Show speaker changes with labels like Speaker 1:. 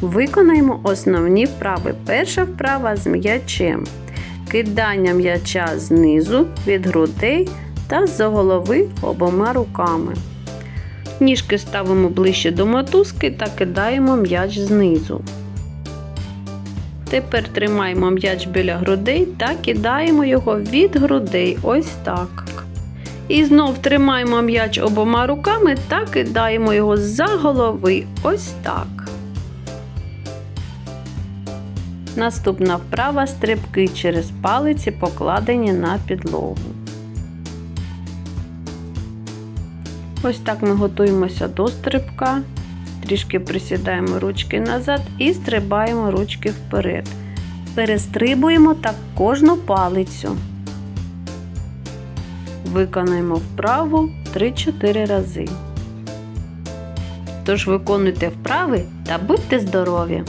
Speaker 1: Виконаємо основні вправи. Перша вправа з м'ячем. Кидання м'яча знизу від грудей та з-за голови обома руками. Ніжки ставимо ближче до мотузки та кидаємо м'яч знизу. Тепер тримаємо м'яч біля грудей та кидаємо його від грудей. Ось так. І знов тримаємо м'яч обома руками та кидаємо його за голови. Ось так. Наступна вправа стрибки через палиці, покладені на підлогу. Ось так ми готуємося до стрибка. Трішки присідаємо ручки назад і стрибаємо ручки вперед. Перестрибуємо так кожну палицю. Виконаємо вправу 3-4 рази. Тож виконуйте вправи та будьте здорові!